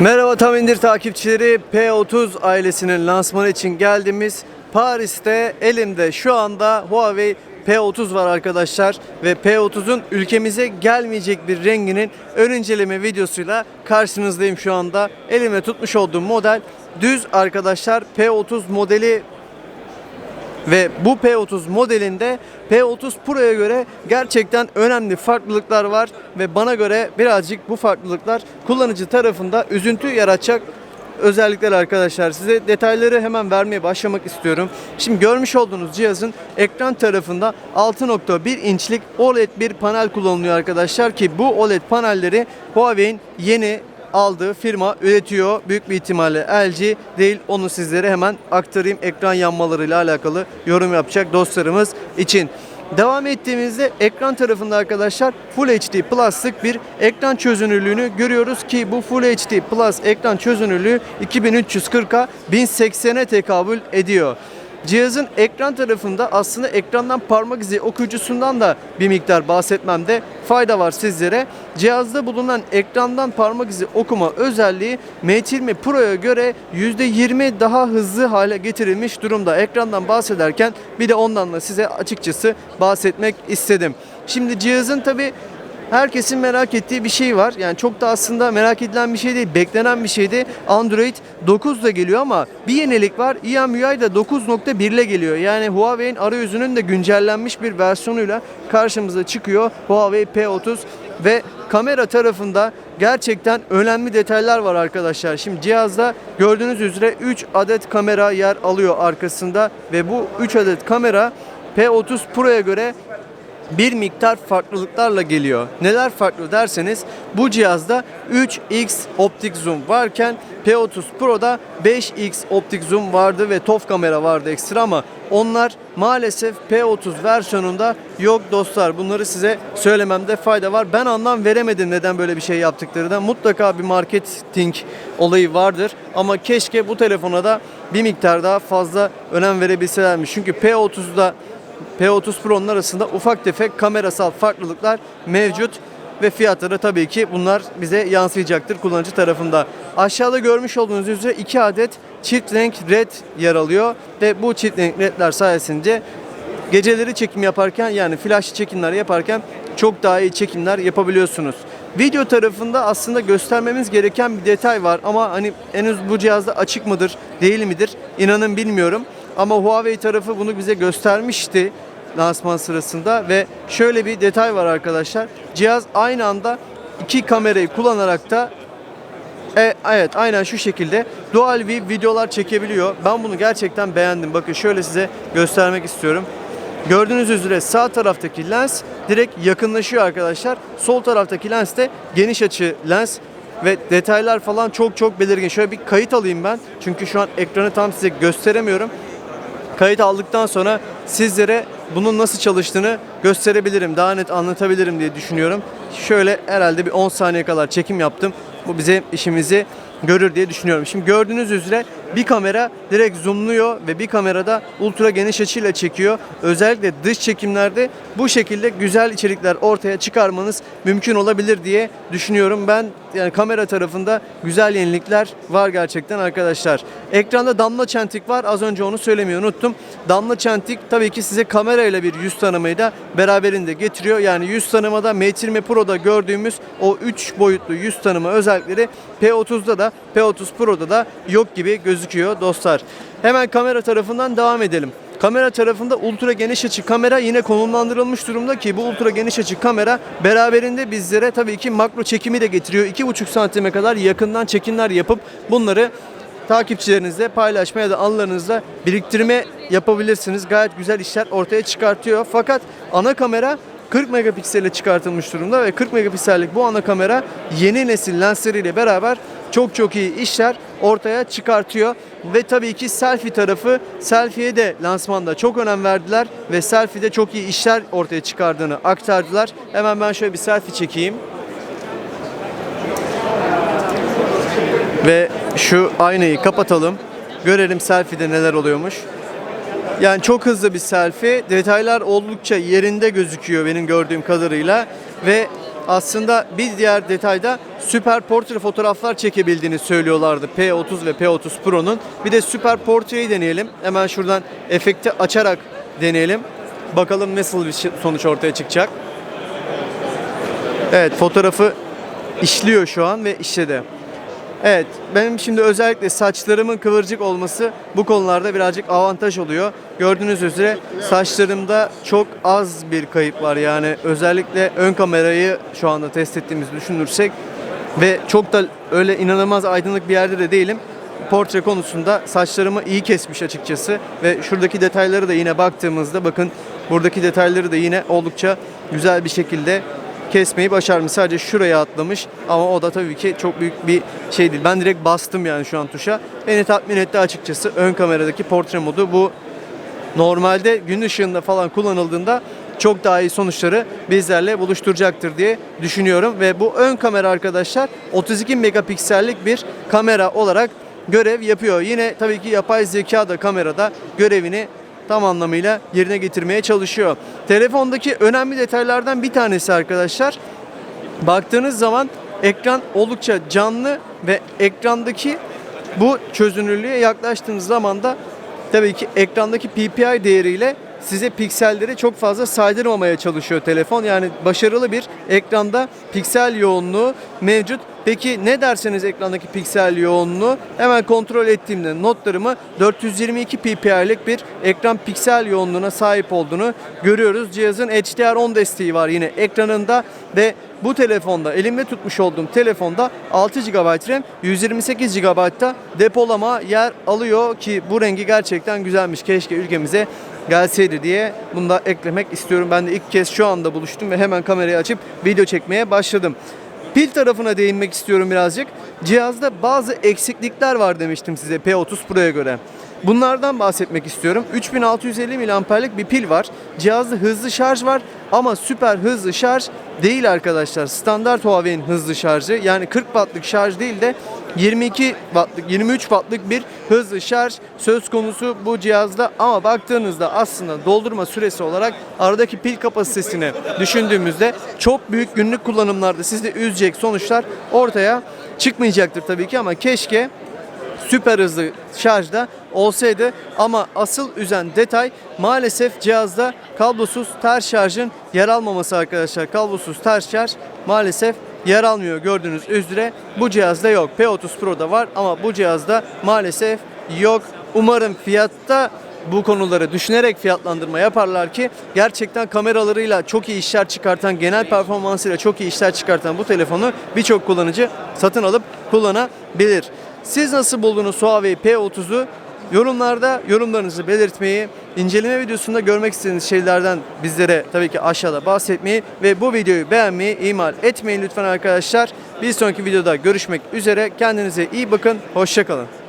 Merhaba Tam İndir takipçileri. P30 ailesinin lansmanı için geldiğimiz Paris'te elimde şu anda Huawei P30 var arkadaşlar. Ve P30'un ülkemize gelmeyecek bir renginin ön inceleme videosuyla karşınızdayım şu anda. Elimde tutmuş olduğum model düz arkadaşlar. P30 modeli ve bu P30 modelinde P30 Pro'ya göre gerçekten önemli farklılıklar var ve bana göre birazcık bu farklılıklar kullanıcı tarafında üzüntü yaratacak özellikler arkadaşlar. Size detayları hemen vermeye başlamak istiyorum. Şimdi görmüş olduğunuz cihazın ekran tarafında 6.1 inçlik OLED bir panel kullanılıyor arkadaşlar ki bu OLED panelleri Huawei'in yeni aldığı firma üretiyor. Büyük bir ihtimalle LG değil. Onu sizlere hemen aktarayım. Ekran yanmalarıyla alakalı yorum yapacak dostlarımız için. Devam ettiğimizde ekran tarafında arkadaşlar Full HD Plus'lık bir ekran çözünürlüğünü görüyoruz ki bu Full HD Plus ekran çözünürlüğü 2340'a 1080'e tekabül ediyor. Cihazın ekran tarafında aslında ekrandan parmak izi okuyucusundan da bir miktar bahsetmemde fayda var sizlere. Cihazda bulunan ekrandan parmak izi okuma özelliği Mate 20 Pro'ya göre %20 daha hızlı hale getirilmiş durumda. Ekrandan bahsederken bir de ondan da size açıkçası bahsetmek istedim. Şimdi cihazın tabi herkesin merak ettiği bir şey var. Yani çok da aslında merak edilen bir şey değil, beklenen bir şeydi. Android 9 da geliyor ama bir yenilik var. EMUI de 9.1 ile geliyor. Yani Huawei'in arayüzünün de güncellenmiş bir versiyonuyla karşımıza çıkıyor. Huawei P30 ve kamera tarafında gerçekten önemli detaylar var arkadaşlar. Şimdi cihazda gördüğünüz üzere 3 adet kamera yer alıyor arkasında ve bu 3 adet kamera P30 Pro'ya göre bir miktar farklılıklarla geliyor. Neler farklı derseniz bu cihazda 3x optik zoom varken P30 Pro'da 5x optik zoom vardı ve TOF kamera vardı ekstra ama onlar maalesef P30 versiyonunda yok dostlar. Bunları size söylememde fayda var. Ben anlam veremedim neden böyle bir şey yaptıklarından. Mutlaka bir marketing olayı vardır ama keşke bu telefona da bir miktar daha fazla önem verebilselermiş. Çünkü P30'da P30 Pro'nun arasında ufak tefek kamerasal farklılıklar mevcut ve fiyatları tabii ki bunlar bize yansıyacaktır kullanıcı tarafında. Aşağıda görmüş olduğunuz üzere iki adet çift renk red yer alıyor ve bu çift renk redler sayesinde geceleri çekim yaparken yani flash çekimler yaparken çok daha iyi çekimler yapabiliyorsunuz. Video tarafında aslında göstermemiz gereken bir detay var ama hani henüz bu cihazda açık mıdır, değil midir inanın bilmiyorum. Ama Huawei tarafı bunu bize göstermişti lansman sırasında ve şöyle bir detay var arkadaşlar. Cihaz aynı anda iki kamerayı kullanarak da e, evet aynen şu şekilde Dual View videolar çekebiliyor. Ben bunu gerçekten beğendim. Bakın şöyle size göstermek istiyorum. Gördüğünüz üzere sağ taraftaki lens direkt yakınlaşıyor arkadaşlar. Sol taraftaki lens de geniş açı lens ve detaylar falan çok çok belirgin. Şöyle bir kayıt alayım ben. Çünkü şu an ekranı tam size gösteremiyorum. Kayıt aldıktan sonra sizlere bunun nasıl çalıştığını gösterebilirim. Daha net anlatabilirim diye düşünüyorum. Şöyle herhalde bir 10 saniye kadar çekim yaptım. Bu bize işimizi görür diye düşünüyorum. Şimdi gördüğünüz üzere bir kamera direkt zoomluyor ve bir kamerada ultra geniş açıyla çekiyor. Özellikle dış çekimlerde bu şekilde güzel içerikler ortaya çıkarmanız mümkün olabilir diye düşünüyorum. Ben yani kamera tarafında güzel yenilikler var gerçekten arkadaşlar. Ekranda damla çentik var. Az önce onu söylemeyi unuttum. Damla çentik tabii ki size kamerayla bir yüz tanımayı da beraberinde getiriyor. Yani yüz tanımada Mate 20 Pro'da gördüğümüz o 3 boyutlu yüz tanıma özellikleri P30'da da P30 Pro'da da yok gibi gözüküyor dostlar. Hemen kamera tarafından devam edelim. Kamera tarafında ultra geniş açı kamera yine konumlandırılmış durumda ki bu ultra geniş açı kamera beraberinde bizlere tabii ki makro çekimi de getiriyor. 2,5 santime kadar yakından çekimler yapıp bunları takipçilerinizle paylaşma ya da anılarınızla biriktirme yapabilirsiniz. Gayet güzel işler ortaya çıkartıyor. Fakat ana kamera 40 megapikselle çıkartılmış durumda ve 40 megapiksellik bu ana kamera yeni nesil lensleriyle beraber çok çok iyi işler ortaya çıkartıyor. Ve tabii ki selfie tarafı, selfie'ye de lansmanda çok önem verdiler ve selfie'de çok iyi işler ortaya çıkardığını aktardılar. Hemen ben şöyle bir selfie çekeyim. Ve şu aynayı kapatalım. Görelim selfie'de neler oluyormuş. Yani çok hızlı bir selfie. Detaylar oldukça yerinde gözüküyor benim gördüğüm kadarıyla. Ve aslında bir diğer detayda süper portre fotoğraflar çekebildiğini söylüyorlardı P30 ve P30 Pro'nun. Bir de süper portreyi deneyelim. Hemen şuradan efekti açarak deneyelim. Bakalım nasıl bir sonuç ortaya çıkacak. Evet fotoğrafı işliyor şu an ve işledi. Evet benim şimdi özellikle saçlarımın kıvırcık olması bu konularda birazcık avantaj oluyor. Gördüğünüz üzere saçlarımda çok az bir kayıp var yani özellikle ön kamerayı şu anda test ettiğimizi düşünürsek ve çok da öyle inanılmaz aydınlık bir yerde de değilim. Portre konusunda saçlarımı iyi kesmiş açıkçası ve şuradaki detayları da yine baktığımızda bakın buradaki detayları da yine oldukça güzel bir şekilde kesmeyi başarmış. Sadece şuraya atlamış ama o da tabii ki çok büyük bir şey değil. Ben direkt bastım yani şu an tuşa. Beni tatmin etti açıkçası ön kameradaki portre modu. Bu normalde gün ışığında falan kullanıldığında çok daha iyi sonuçları bizlerle buluşturacaktır diye düşünüyorum. Ve bu ön kamera arkadaşlar 32 megapiksellik bir kamera olarak görev yapıyor. Yine tabii ki yapay zeka da kamerada görevini tam anlamıyla yerine getirmeye çalışıyor. Telefondaki önemli detaylardan bir tanesi arkadaşlar baktığınız zaman ekran oldukça canlı ve ekrandaki bu çözünürlüğe yaklaştığınız zaman da tabii ki ekrandaki PPI değeriyle size pikselleri çok fazla saydırmamaya çalışıyor telefon. Yani başarılı bir ekranda piksel yoğunluğu mevcut. Peki ne derseniz ekrandaki piksel yoğunluğu hemen kontrol ettiğimde notlarımı 422 ppi'lik bir ekran piksel yoğunluğuna sahip olduğunu görüyoruz. Cihazın HDR10 desteği var yine ekranında ve bu telefonda elimde tutmuş olduğum telefonda 6 GB RAM 128 GB'da depolama yer alıyor ki bu rengi gerçekten güzelmiş. Keşke ülkemize gelseydi diye bunu da eklemek istiyorum. Ben de ilk kez şu anda buluştum ve hemen kamerayı açıp video çekmeye başladım. Pil tarafına değinmek istiyorum birazcık. Cihazda bazı eksiklikler var demiştim size P30 Pro'ya göre. Bunlardan bahsetmek istiyorum. 3650 mAh'lik bir pil var. Cihazda hızlı şarj var ama süper hızlı şarj değil arkadaşlar. Standart Huawei'nin hızlı şarjı. Yani 40 wattlık şarj değil de 22 wattlık 23 wattlık bir hızlı şarj söz konusu bu cihazda. Ama baktığınızda aslında doldurma süresi olarak aradaki pil kapasitesini düşündüğümüzde çok büyük günlük kullanımlarda sizi üzecek sonuçlar ortaya çıkmayacaktır tabii ki. Ama keşke süper hızlı şarjda olsaydı ama asıl üzen detay maalesef cihazda kablosuz ters şarjın yer almaması arkadaşlar. Kablosuz ters şarj maalesef yer almıyor gördüğünüz üzere. Bu cihazda yok. P30 Pro'da var ama bu cihazda maalesef yok. Umarım fiyatta bu konuları düşünerek fiyatlandırma yaparlar ki gerçekten kameralarıyla çok iyi işler çıkartan, genel performansıyla çok iyi işler çıkartan bu telefonu birçok kullanıcı satın alıp kullanabilir. Siz nasıl buldunuz Huawei P30'u? Yorumlarda yorumlarınızı belirtmeyi, inceleme videosunda görmek istediğiniz şeylerden bizlere tabii ki aşağıda bahsetmeyi ve bu videoyu beğenmeyi ihmal etmeyin lütfen arkadaşlar. Bir sonraki videoda görüşmek üzere. Kendinize iyi bakın. Hoşçakalın.